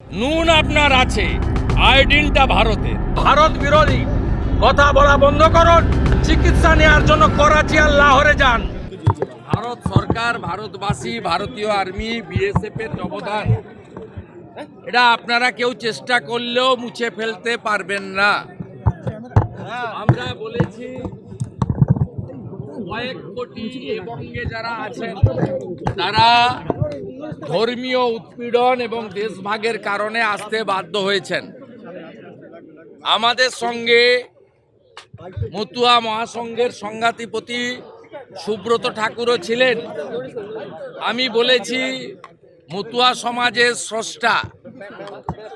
নুন আপনার আছে আয়োডিনটা ভারতের। ভারত বিরোধী কথা বলা বন্ধ করুন চিকিৎসা নেওয়ার জন্য করাচি আর লাহোরে যান। ভারত সরকার ভারতবাসী ভারতীয় আর্মি বিএসএফ এর অবদান এটা আপনারা কেউ চেষ্টা করলেও মুছে ফেলতে পারবেন না। আমরা বলেছি কয়েক কোটি এবঙ্গে যারা আছেন, তারা ধর্মীয় উৎপীড়ন এবং দেশভাগের কারণে আসতে বাধ্য হয়েছেন। আমাদের সঙ্গে মতুয়া মহাসংঘের সংঘাতিপতি সুব্রত ঠাকুরও ছিলেন। আমি বলেছি, মতুয়া সমাজের স্রষ্টা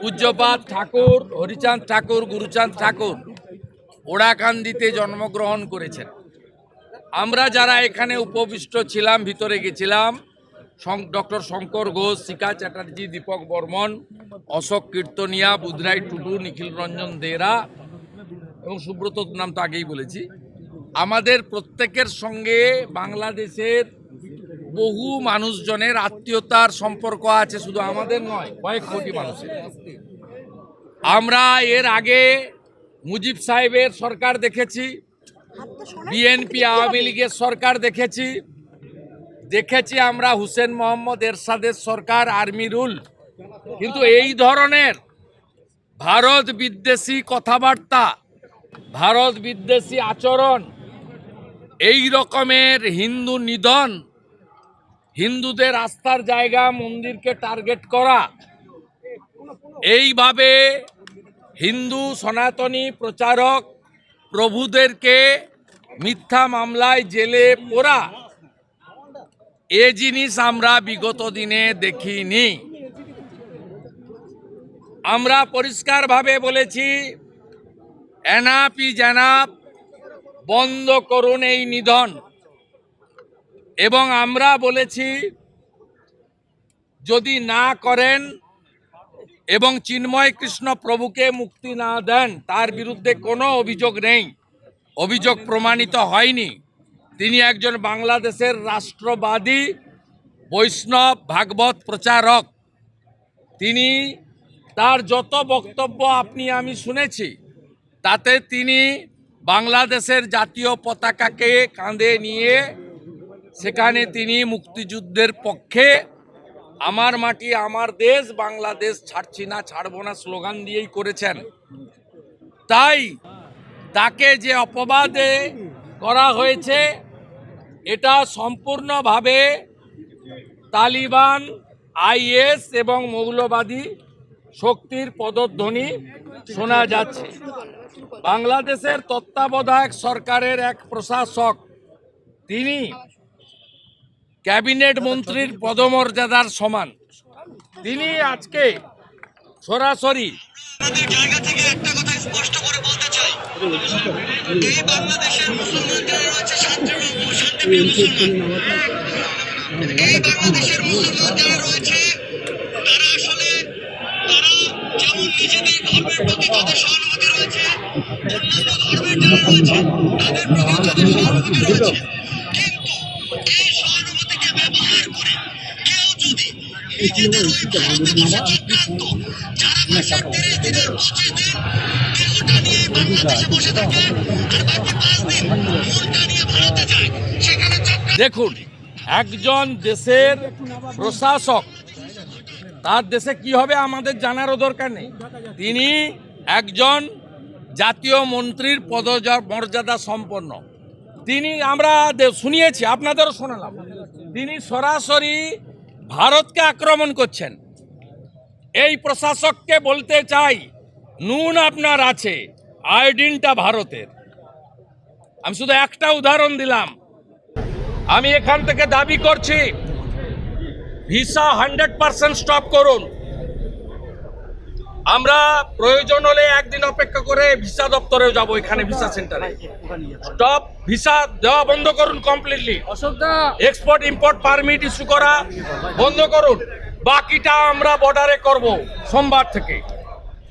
পূজ্যপাত ঠাকুর, হরিচাঁদ ঠাকুর, গুরুচাঁদ ঠাকুর, ওড়াকান্দিতে জন্মগ্রহণ করেছেন। আমরা যারা এখানে উপবিষ্ট ছিলাম, ভিতরে গেছিলাম ডক্টর শঙ্কর ঘোষ শিকা চ্যাটার্জি, দীপক বর্মন, অশোক কীর্তনিয়া, বুধরাই টুডু, নিখিল রঞ্জন দেরা এবং সুব্রত নাম তো আগেই বলেছি। আমাদের প্রত্যেকের সঙ্গে বাংলাদেশের বহু মানুষজনের আত্মীয়তার সম্পর্ক আছে, শুধু আমাদের নয়, কয়েক কোটি মানুষের। আমরা এর আগে মুজিব সাহেবের সরকার দেখেছি বিএনপি আওয়ামী লীগের সরকার দেখেছি। দেখেছি আমরা হুসেন মোহাম্মদ এরশাদের সরকার আর্মি রুল। কিন্তু এই ধরনের ভারত বিদ্বেষী কথাবার্তা ভারত বিদ্বেষী আচরণ এই রকমের হিন্দু নিধন হিন্দুদের আস্থার জায়গা মন্দিরকে টার্গেট করা এইভাবে হিন্দু সনাতনী প্রচারক প্রভুদেরকে মিথ্যা মামলায় জেলে পোরা এ জিনিস আমরা বিগত দিনে দেখিনি। আমরা পরিষ্কারভাবে বলেছি, এনাপি জানাপ বন্ধ করুন এই নিধন। এবং আমরা বলেছি, যদি না করেন এবং চিন্ময় কৃষ্ণ প্রভুকে মুক্তি না দেন, তার বিরুদ্ধে কোনো অভিযোগ নেই। অভিযোগ প্রমাণিত হয়নি। তিনি একজন বাংলাদেশের রাষ্ট্রবাদী, বৈষ্ণব ভাগবত প্রচারক। তিনি তার যত বক্তব্য আপনি আমি শুনেছি, তাতে তিনি বাংলাদেশের জাতীয় পতাকাকে কাঁধে নিয়ে সেখানে তিনি মুক্তিযুদ্ধের পক্ষে আমার মাটি, আমার দেশ, বাংলাদেশ ছাড়ছি না, ছাড়বো না, স্লোগান দিয়েই করেছেন। তাই তাকে যে অপবাদে করা হয়েছে, এটা সম্পূর্ণভাবে তালিবান, আইএস এবং মৌলবাদী শক্তির পদধ্বনি শোনা যাচ্ছে। বাংলাদেশের তত্ত্বাবধায়ক সরকারের এক প্রশাসক, তিনি ক্যাবিনেট মন্ত্রীর পদমর্যাদার সমান। তিনি আজকে সরাসরি জায়গা থেকে একটা কথা স্পষ্ট এই বাংলাদেশের মুসলমান যারা রয়েছে শান্তিপ্রিয় শান্তিপ্রিয় মুসলমান। এই বাংলাদেশের মুসলমান যারা রয়েছে, তারা আসলে, তারা যেমন নিজেদের ধর্মের প্রতি তাদের সহানুভূতি রয়েছে ধর্মের যারা রয়েছে, তাদের প্রতিও তাদের সহানুভূতি রয়েছে, কিন্তু এই সহানুভূতিকে ব্যবহার করে কেউ যদি নিজেদের ওই ধর্মবিদ্বেষে চক্রান্ত দিনের পঁচিশ নিয়ে বাংলাদেশে বসে থাকে আর বাকি পাঁচ দিন নিয়ে ভারতে যায়। সেখানে দেখুন, একজন দেশের প্রশাসক, তার দেশে কি হবে আমাদের জানারও দরকার নেই। তিনি একজন জাতীয় মন্ত্রীর পদজা- মর্যাদা সম্পন্ন। তিনি আমরা শুনিয়েছি, আপনাদেরও শোনালাম। তিনি সরাসরি ভারতকে আক্রমণ করছেন। এই প্রশাসককে বলতে চাই নুন আপনার আছে আয়োডিনটা ভারতের। আমি শুধু একটা উদাহরণ দিলাম। আমি এখান থেকে দাবি করছি ভিসা হান্ড্রেড পার্সেন্ট স্টপ করুন। আমরা প্রয়োজন হলে একদিন অপেক্ষা করে ভিসা দপ্তরেও যাব এখানে ভিসা সেন্টারে। স্টপ ভিসা দেওয়া বন্ধ করুন completely export import permit issue করা বন্ধ করুন। বাকিটা আমরা বর্ডারে করব সোমবার থেকে।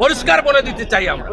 পরিষ্কার বলে দিতে চাই আমরা।